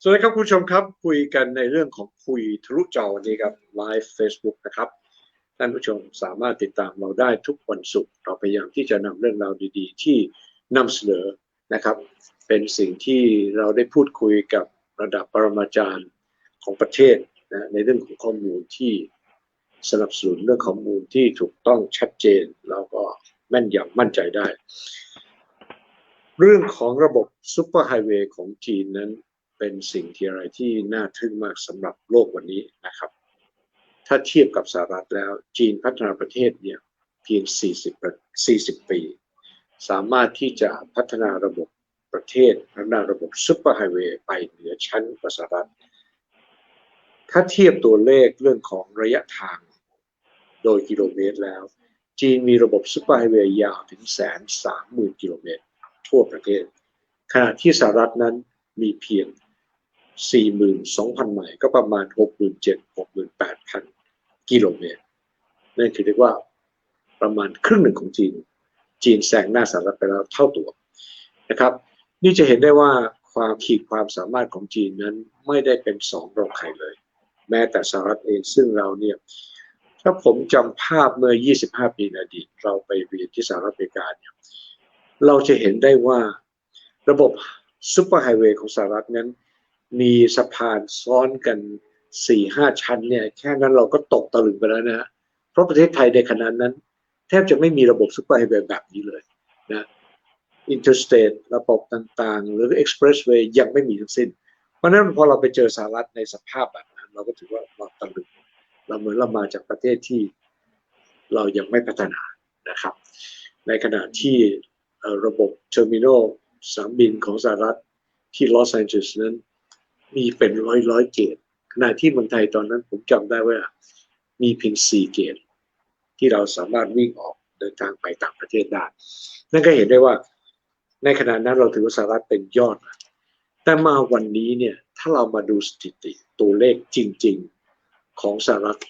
สวัสดีครับคุณผู้ชมครับ คุยกันในเรื่องของคุยทะลุจอวันนี้ครับไลฟ์ Facebook นะครับท่านผู้ชมสามารถติดตามเราได้ทุกวันศุกร์เราพยายามที่จะนำเรื่องราวดี ๆ ที่นำเสนอนะครับ เป็นสิ่งที่เราได้พูดคุยกับระดับปรมาจารย์ของประเทศนะในเรื่องของข้อมูลที่สนับสนุนเรื่องข้อมูลที่ถูกต้องชัดเจน แล้วก็แม่นยำมั่นใจได้ เรื่องของระบบซูเปอร์ไฮเวย์ของจีนนั้นเป็นสิ่งที่อะไรที่น่าทึ่งมากสำหรับโลกวันนี้นะครับ ถ้าเทียบกับสหรัฐแล้วจีนพัฒนาประเทศเนี่ยเพียง 40 40 ปี สามารถที่จะพัฒนาระบบประเทศพัฒนาระบบซุปเปอร์ไฮเวย์ไปเหนือชั้นกว่าสหรัฐ ถ้าเทียบตัวเลขเรื่องของระยะทางโดยกิโลเมตรแล้ว จีนมีระบบซุปเปอร์ไฮเวย์ยาวถึงแสนสามหมื่นกิโลเมตร ทั่วประเทศ ขณะที่สหรัฐนั้นมีเพียง 42,000 ไมล์ก็ประมาณ 67,000-68,000 กิโลเมตร นั่นคือเรียกว่าประมาณครึ่งหนึ่งของจีน จีนแซงหน้าสหรัฐไปแล้วเท่าตัวนะครับ นี่จะเห็นได้ว่าความขีดความสามารถของจีนนั้นไม่ได้เป็นสองรองใครเลย แม้แต่สหรัฐเองซึ่งเราเนี่ยถ้าผมจำภาพเมื่อ 25 ปีในอดีตเราไปเรียนที่สหรัฐอเมริกาเนี่ย เราจะเห็นได้ว่าระบบซุปเปอร์ไฮเวย์ของสหรัฐนั้น มีสะพานซ้อนกัน4-5ชั้นเนี่ยแค่นั้นเราก็ตกตะลึงไปแล้วนะ เพราะประเทศไทยในขณะนั้น แทบจะไม่มีระบบซุปเปอร์ไฮเวย์แบบนี้เลยนะอินเตอร์สเตทระบบต่างๆ หรือเอ็กซ์เพรสเวย์ยังไม่มีทั้งสิ้น เพราะฉะนั้นพอเราไปเจอสหรัฐในสภาพแบบนั้น เราก็ถือว่าเราตะลึงเราเหมือนเรามาจากประเทศที่เรายังไม่พัฒนานะครับ ในขณะที่ ระบบเทอร์มินอลสามบินของสหรัฐที่ลอสแอนเจลิสนั้น มีเป็นร้อยร้อยเกตขณะที่เมืองไทยตอนนั้นผมจำได้ว่ามีเพียงสี่เกตที่เราสามารถวิ่งออกเดินทางไปต่างประเทศได้ นั่นก็เห็นได้ว่าในขณะนั้นเราถือว่าสหรัฐเป็นยอด แต่มาวันนี้เนี่ยถ้าเรามาดูสถิติตัวเลขจริง ๆของสหรัฐ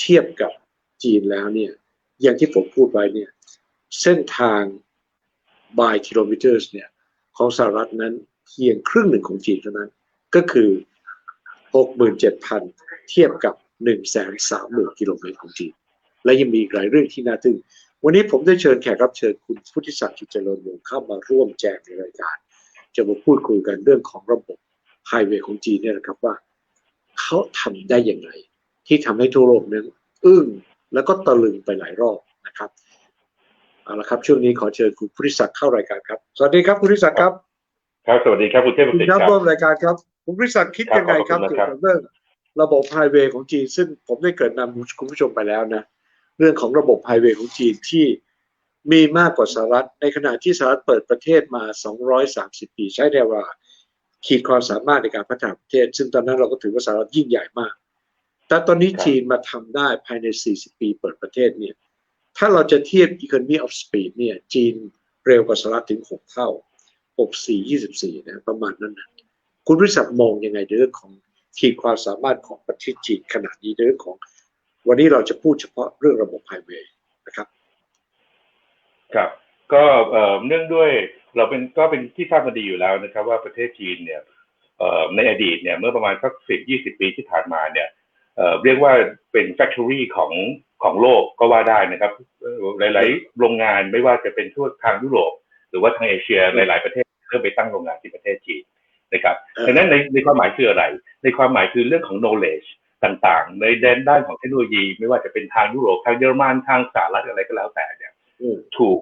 เทียบกับจีนแล้วเนี่ยอย่างที่ผมพูดไว้เนี่ยเส้นทาง by kilometers เนี่ยของสหรัฐนั้นเพียงครึ่งหนึ่งของจีนเท่านั้น ก็คือ 67,000 เทียบกับ 130,000 กิโลเมตรของจีน และยังมีอีกหลายเรื่องที่น่าทึ่ง วันนี้ผมได้เชิญแขกรับเชิญคุณพุทธิศักดิ์กิจเจริญวงเข้ามาร่วมแจงในรายการ จะมาพูดคุยกันเรื่องของระบบไฮเวย์ของจีนเนี่ยนะครับว่า เขาทำได้อย่างไร ที่ทำให้ทั่วโลกนั้นอึ้งแล้วก็ตะลึงไปหลายรอบนะครับ เอาละครับช่วงนี้ขอเชิญคุณพุทธิศักดิ์เข้ารายการครับ สวัสดีครับคุณพุทธิศักดิ์ครับครับสวัสดีครับคุณเทพบุตรคครัรับบร่วมรายการครับคุณพุทธิศักดิ์คิดครับยังไงครับขอบคุเกี่ยณวนะครับกับเรื่องระบบไฮเวย์ของจีน ซึ่งผมได้เกริดนำคุณผู้ชมไปแล้วนะเรื่องของระบบไฮเวย์ของจีนที่มีมากกว่าสหรัฐ ในขณะที่สหรัฐเปิดประเทศมา 230 ปีใช้ได้ว่าขีดความสามารถในการพัฒนาประเทศ ซึ่งตอนนั้นเราก็ถือว่าสหรัฐยิ่งใหญ่มาก แต่ตอนนี้ครับจีนมาทำได้ภายใน 40 ปีเปิดประเทศเนี่ย ถ้าเราจะเทียบ economy of speed เนี่ยจีนเร็วกว่าสหรัฐถึง 6 เท่า 64 24 นะประมาณนั้นนะคุณวิศักดิ์มองยังไงเรื่องของขีดความสามารถของประเทศจีนขนาดนี้เรื่องของ วันนี้เราจะพูดเฉพาะเรื่องระบบไฮเวย์นะครับครับก็เอ่อเนื่องด้วยเราเป็นก็เป็นที่ทราบมาดีอยู่แล้วนะครับ ว่าประเทศจีนเนี่ยเอ่อในอดีตเนี่ยเมื่อประมาณสักสิบยี่สิบปีที่ผ่านมาเนี่ยเอ่อเรียกว่าเป็นแฟคทอรี่ของ ของโลกก็ว่าได้นะครับเอ่อหลาย ๆ โรงงานไม่ว่าจะเป็นทั่วทางยุโรป หรือว่าทางเอเชียหลาย ๆ ประเทศเริ่มไปตั้งโรงงานที่ประเทศจีนนะครับเออดังนั้นในในความหมายคืออะไร ในความหมายคือเรื่องของ knowledge ต่าง ๆ ในแดนด้านของเทคโนโลยี ไม่ว่าจะเป็นทางยุโรปทางเยอรมันทางสหรัฐอะไรก็แล้วแต่เนี่ยอืมถูก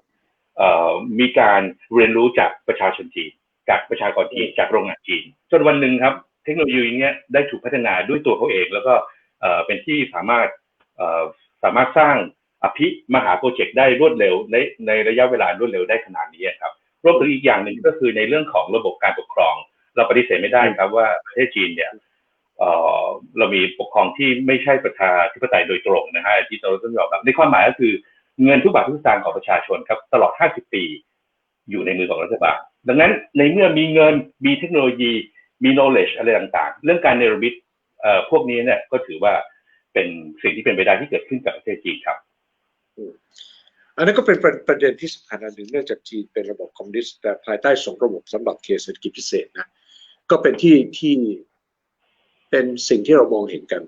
เอ่อมีการเรียนรู้จากประชาชนจีน จากประชากรจีนจากโรงงานจีน จนวันหนึ่งครับ เทคโนโลยีเนี้ยได้ถูกพัฒนาด้วยตัวเขาเอง แล้วก็เอ่อเป็นที่สามารถเอ่อ สามารถสร้างอภิมหาโปรเจกต์ได้รวดเร็วในในระยะเวลารวดเร็วได้ขนาดนี้ครับรวมถึงอีกอย่างหนึ่งก็คือในเรื่องของระบบการปกครอง เราปฏิเสธไม่ได้ครับว่าประเทศจีนเนี่ยเอ่อเรามีปกครองที่ไม่ใช่ประชาธิปไตยโดยตรงนะฮะที่เราต้องยอมรับในความหมายก็คือเงินทุกบาททุกสตางค์ของประชาชนครับ ตลอด 50 ปีอยู่ในมือของรัฐบาลดังนั้นในเมื่อมีเงินมีเทคโนโลยีมี knowledge อะไรต่างๆ เรื่องการเนรมิตเอ่อพวกนี้เนี่ยก็ถือว่า เป็นสิ่งที่เป็นไปได้ที่เกิดขึ้นกับประเทศจีนครับอันนั้นก็เป็นประประเด็นที่สำคัญอันหนึ่งเนื่องจากจีนเป็นระบบคอมมิวนิสต์แต่ภายใต้สองระบบสำหรับเขตเศรษฐกิจพิเศษนะก็เป็นที่ที่เป็นสิ่งที่เรามองเห็นกัน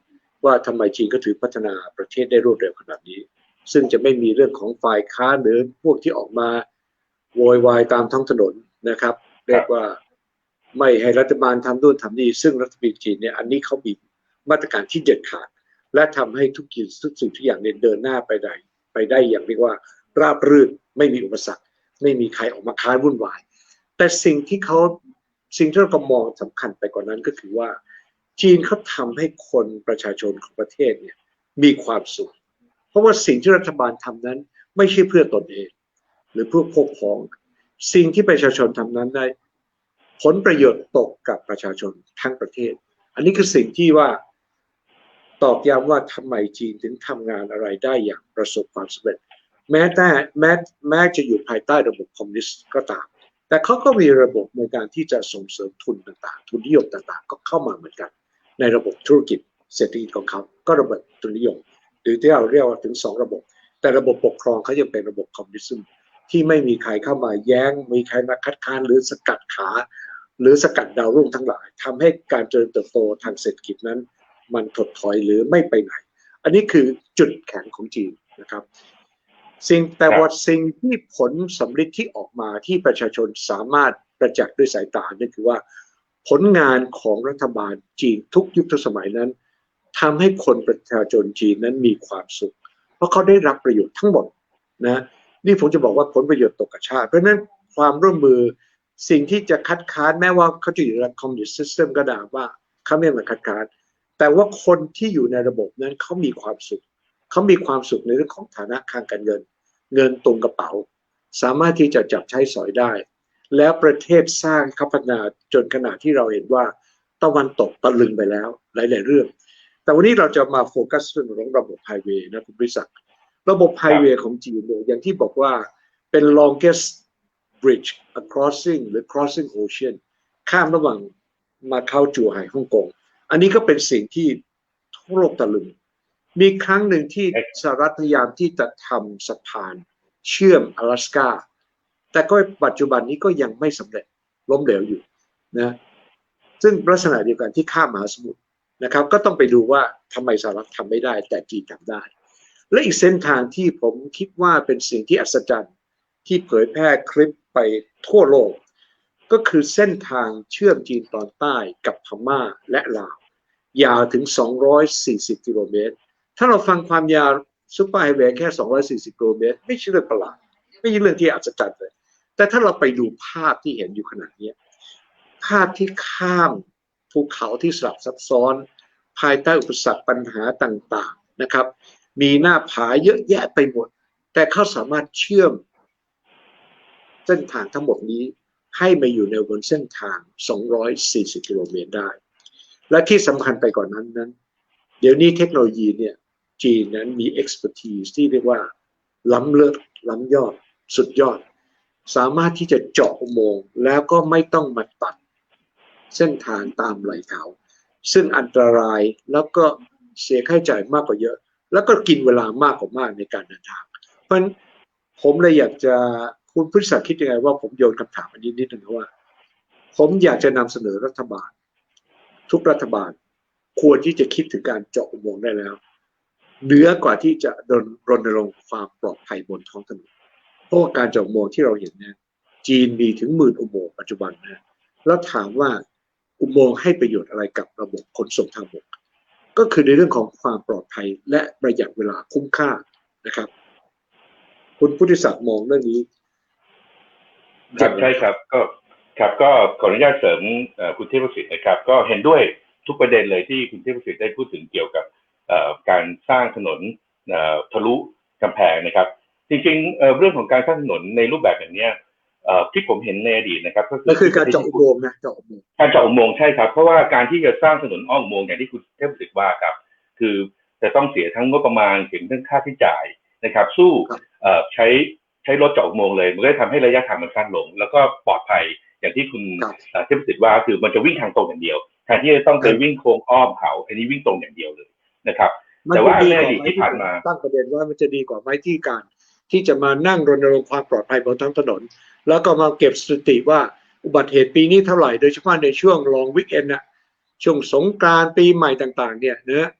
ว่าทำไมจีนก็ถือพัฒนาประเทศได้รวดเร็วขนาดนี้ ซึ่งจะไม่มีเรื่องของฝ่ายค้านหรือพวกที่ออกมาโวยวายตามท้องถนนนะครับ เรียกว่าไม่ให้รัฐบาลทำนู่นทำนี่ซึ่งรัฐบาลจีนเนี่ยอันนี้เขามีมาตรการที่เด็ดขาด และทำให้ทุกกิจทุกสิ่งทุกอย่างเนี่ยเดินหน้าไปได้ไปได้อย่างเรียกว่า ราบรื่นไม่มีอุปสรรค ไม่มีใครออกมาค้านวุ่นวาย แต่สิ่งที่เขาสิ่งที่เราก็มองสำคัญไปกว่านั้นก็คือว่า จีนเขาทำให้คนประชาชนของประเทศเนี่ยมีความสุข เพราะว่าสิ่งที่รัฐบาลทำนั้นไม่ใช่เพื่อตนเอง หรือเพื่อพวกพ้อง สิ่งที่ประชาชนทำนั้นได้ ผลประโยชน์ตกกับประชาชนทั้งประเทศ อันนี้คือสิ่งที่ว่า ตอกย้ำว่าทำไมจีนถึงทำงานอะไรได้อย่างประสบความสำเร็จ แม้แต่แม้แม้จะอยู่ภายใต้ระบบคอมมิวนิสต์ก็ตาม แต่เขาก็มีระบบในการที่จะส่งเสริมทุนต่างๆ ทุนนิยมต่างๆ ก็เข้ามาเหมือนกัน ในระบบธุรกิจเศรษฐกิจของเขา ก็ระบบทุนนิยม หรือที่เราเรียกว่าถึงสองระบบ แต่ระบบปกครองเขายังเป็นระบบคอมมิวนิสต์ที่ไม่มีใครเข้ามาแย้ง มีใครมาคัดค้านหรือสกัดขา หรือสกัดดาวรุ่งทั้งหลายทำให้การเจริญเติบโตทางเศรษฐกิจนั้น มันถดถอยหรือไม่ไปไหน อันนี้คือจุดแข็งของจีนนะครับ สิ่งแต่ว่าสิ่งที่ผลสำลิดที่ออกมาที่ประชาชนสามารถประจักษ์ด้วยสายตานั่นคือว่าผลงานของรัฐบาลจีนทุกยุคทุกสมัยนั้นทำให้คนประชาชนจีนนั้นมีความสุข เพราะเขาได้รับประโยชน์ทั้งหมดนะนี่ผมจะบอกว่าผลประโยชน์ตกกับชาติ เพราะฉะนั้นความร่วมมือสิ่งที่จะคัดค้านแม้ว่าเขาจะอยู่ในคอมมิวนิสต์ซิสเต็มก็ด่าว่าเขาไม่มาคัดค้าน แต่ว่าคนที่อยู่ในระบบนั้นเขามีความสุขเขามีความสุขในเรื่องของฐานะทางการเงิน เงินตรงกระเป๋า สามารถที่จะจับใช้สอยได้ แล้วประเทศสร้างขาพัฒนาจนขนาดที่เราเห็นว่าตะวันตกตะลึงไปแล้วหลาย ๆ เรื่อง แต่วันนี้เราจะมาโฟกัสเรื่องของระบบไฮเวย์นะคุณบริษัทระบบไฮเวย์ของจีนเนี่ยอย่างที่บอกว่าเป็น longest bridge a crossing หรือ crossing ocean ข้ามระหว่างมาเข้าจัวไห่ฮ่องกง อันนี้ก็เป็นสิ่งที่ทั่วโลกตะลึง มีครั้งหนึ่งที่สหรัฐพยายามที่จะทำสะพานเชื่อม阿拉斯กาแต่ก็ปัจจุบันนี้ก็ยังไม่สำเร็จล้มเหลวอยู่นะซึ่งลักษณะเดียวกันที่ข้ามมหาสมุทรนะครับ ก็ต้องไปดูว่าทำไมสหรัฐทำไม่ได้ แต่จีนทำได้ และอีกเส้นทางที่ผมคิดว่าเป็นสิ่งที่อัศจรรย์ที่เผยแพร่คลิปไปทั่วโลก ก็คือเส้นทางเชื่อมจีนตอนใต้กับพม่าและลาว ยาวถึง 240 กิโลเมตร ถ้าเราฟังความยาวซุปเปอร์ไฮเวย์แค่ 240 กิโลเมตร ไม่ใช่เรื่องประหลาด ไม่ใช่เรื่องที่อัศจรรย์เลย แต่ถ้าเราไปดูภาพที่เห็นอยู่ขนาดนี้ ภาพที่ข้ามภูเขาที่สลับซับซ้อน ภายใต้อุปสรรคปัญหาต่างๆนะครับ มีหน้าผาเยอะแยะไปหมด แต่เขาสามารถเชื่อม เส้นทางทั้งหมดนี้ ให้มาอยู่ในบนเส้นทาง 240 กิโลเมตรได้ และที่สำคัญไปกว่านนั้นนั้น เดี๋ยวนี้เทคโนโลยีเนี่ยจีนนั้นมี expertise ที่เรียกว่า ล้ำเลิศล้ำยอด สุดยอด สามารถที่จะเจาะอุโมงค์แล้วก็ไม่ต้องมาตัดเส้นทางตามไหลเขา ซึ่งอันตรายแล้วก็เสียค่าใช้จ่ายมากกว่าเยอะ แล้วก็กินเวลามากกว่ามากในการเดินทาง เพราะฉะนั้นผมเลยอยากจะ คุณพุทธศักดิ์คิดยังไงว่าผมโยนคำถามอันนี้นิดนึงนะว่า ผมอยากจะนำเสนอรัฐบาล ทุกรัฐบาลควรที่จะคิดถึงการเจาะอุโมงค์ได้แล้วเหนือกว่าที่จะรณรงค์ความปลอดภัยบนท้องถนนเพราะการเจาะอุโมงค์ที่เราเห็นเนี่ยจีนมีถึงหมื่นอุโมงค์ปัจจุบันนะแล้วถามว่าอุโมงค์ให้ประโยชน์อะไรกับระบบขนส่งทางบก ก็คือในเรื่องของความปลอดภัยและประหยัดเวลาคุ้มค่านะครับ คุณพุทธิศักดิ์มองเรื่องนี้ ครับใช่ครับก็ครับก็ขออนุญาตเสริมเอ่อคุณเทพประสิทธิ์นะครับ ก็เห็นด้วยทุกประเด็นเลยที่คุณเทพประสิทธิ์ได้พูดถึงเกี่ยวกับเอ่อการสร้างถนนเอ่อทะลุกำแพงนะครับ จริงๆเอ่อเรื่องของการสร้างถนนในรูปแบบอย่างเนี้ยเอ่อที่ผมเห็นในอดีตนะครับก็คือก็คือการเจาะอุโมงค์นะเจาะอุโมงค์การเจาะอุโมงค์ใช่ครับ เพราะว่าการที่จะสร้างถนนอ้อมอุโมงค์อย่างที่คุณเทพประสิทธิ์ว่าครับ คือจะต้องเสียทั้งงบประมาณถึงทั้งค่าที่จ่ายนะครับ สู้เอ่อใช้ ใช้รถเจาะอุโมงค์เลย มันก็จะทำให้ระยะทางมันสั้นลง แล้วก็ปลอดภัยอย่างที่คุณครับเอ่อเทพประสิทธิ์ว่าคือมันจะวิ่งทางตรงอย่างเดียวแทนที่จะต้องไปวิ่งโค้งอ้อมเขาอันนี้วิ่งตรงอย่างเดียวเลยนะครับมันแต่จะว่าดีในกอว่าดีตไหมที่ผ่านมาตั้งประเด็นว่ามันจะดีกว่าไหมที่การ ที่จะมานั่งรณรงค์ความปลอดภัยบนท้องถนน แล้วก็มาเก็บสถิติว่าอุบัติเหตุปีนี้เท่าไหร่โดยเฉพาะในช่วงลองวิกเอนน่ะช่วงสงกรานต์ปีใหม่ต่าง ๆ เนี่ยเนะ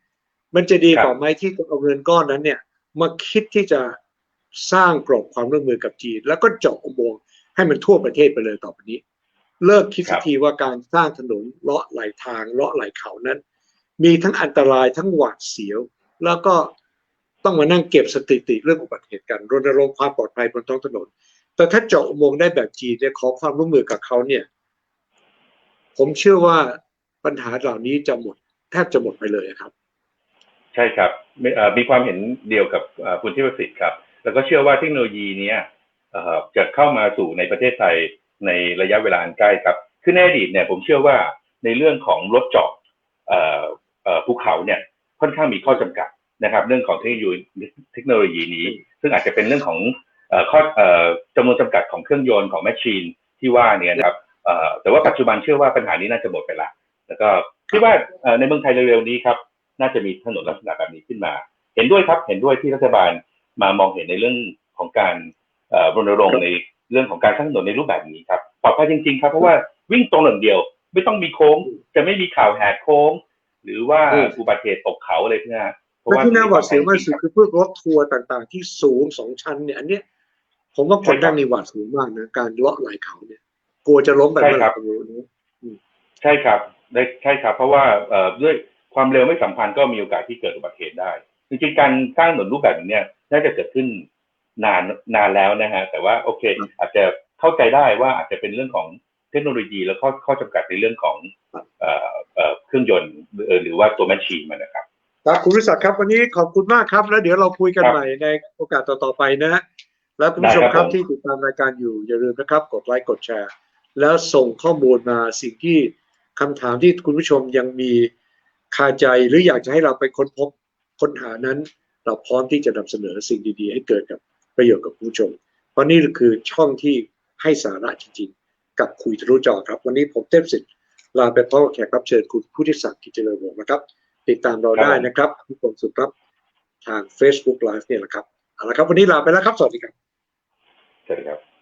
มันจะดีกว่าไหมที่จะเอาเงินก้อนนั้นเนี่ยมาคิดที่จะ สร้างกรอบความร่วมมือกับจีน แล้วก็เจาะอุโมงค์ให้มันทั่วประเทศไปเลยต่อไปนี้ เลิกคิดสักทีว่าการสร้างถนนเลาะไหลทางเลาะไหลเขานั้น มีทั้งอันตรายทั้งหวาดเสียว แล้วก็ต้องมานั่งเก็บสถิติเรื่องอุบัติเหตุกันรณรงค์ความปลอดภัยบนท้องถนน แต่ถ้าเจาะอุโมงค์ได้แบบจีนเนี่ยขอความร่วมมือกับเขาเนี่ย ผมเชื่อว่าปัญหาเหล่านี้จะหมดแทบจะหมดไปเลยครับ ใช่ครับมีความเห็นเดียวกับคุณที่ประสิทธิ์ครับ แล้วก็เชื่อว่าเทคโนโลยีนี้จะเข้ามาสู่ในประเทศไทยในระยะเวลาอันใกล้ครับคือในอดีตเนี่ยผมเชื่อว่าในเรื่องของรถเจาะเอ่อเอ่อภูเขาเนี่ยค่อนข้างมีข้อจำกัดนะครับ เรื่องของเทคโนโลยีเทคโนโลยีนี้ ซึ่งอาจจะเป็นเรื่องของอข้อจำนวนจำกัดของเครื่องยนต์ของแมชชีนที่ว่าเนี่ยนะครับแต่ว่าปัจจุบันเชื่อว่าปัญหานี้น่าจะหมดไปละแล้วก็คิดว่าในเมืองไทยเร็วๆนี้ครับ น่าจะมีถนนลักษณะแบบนี้ขึ้นมา เห็นด้วยครับเห็นด้วยที่รัฐบาล มามองเห็นในเรื่องของการเอ่อรณรงค์ในเรื่องของการสร้างถนนในรูปแบบนี้ครับปลอดภัยจริง ๆ ครับ เพราะว่าวิ่งตรงอย่างเดียว ไม่ต้องมีโค้ง จะไม่มีข่าวแหกโค้ง หรือว่าอืมอุบัติเหตุตกเขาอะไรพวกนี้เพราะและว่าที่น่าหวาดเสียวมากที่สุดคือพวกรถทัวร์ต่างๆ ที่สูงสองชั้นเนี่ยอันเนี้ยผมว่าคนนั่งในหวาดเสียวมากนะการเลาะไหลเขาเนี่ย กลัวจะล้มไปเมื่อไหร่ก็ไม่รู้นะใช่ครับได้ใช่ครับ เพราะว่าเอ่อด้วยความเร็วไม่สัมพันธ์ก็มีโอกาสที่เกิดอุบัติเหตุได้จริงๆการสร้างถนนรูปแบบนี้เนี่ยน่าจะเกิดขึ้นนานนานแล้วนะฮะแต่ว่าโอเค อาจจะเข้าใจได้ว่าอาจจะเป็นเรื่องของเทคโนโลยีแล้วข้อข้อจำกัดในเรื่องของเอ่อเอ่อเครื่องยนต์เอ่อหรือว่าตัวแมชชีนมันนะครับครับคุณวิศักดิ์ครับวันนี้ขอบคุณมากครับ แล้วเดี๋ยวเราคุยกันครับใหม่ในโอกาสต่อๆไปนะ แล้วคุณผู้ชมได้คครัรับบผมที่ติดตามรายการอยู่อย่าลืมนะครับ กดไลค์กดแชร์ แล้วส่งข้อมูลมาสิ่งที่คำถามที่คุณผู้ชมยังมีคาใจหรืออยากจะให้เราไปค้นพบค้นหานั้น เราพร้อมที่จะนำเสนอสิ่งดีๆ ให้เกิดกับประโยชน์กับผู้ชม เพราะนี่คือช่องที่ให้สาระจริงๆ กับคุยทะลุจอครับ วันนี้ผมเทพสิทธิ์ลาไปพร้อมกับแขกรับเชิญคุณผู้ทิศักดิ์กิจเจริญวงศ์นะครับ ติดตามเราได้นะครับทุกคนสุดครับ ทาง Facebook Live เนี่ยแหละครับเอาละครับ วันนี้ลาไปแล้วครับ สวัสดีครับ สวัสดีครับ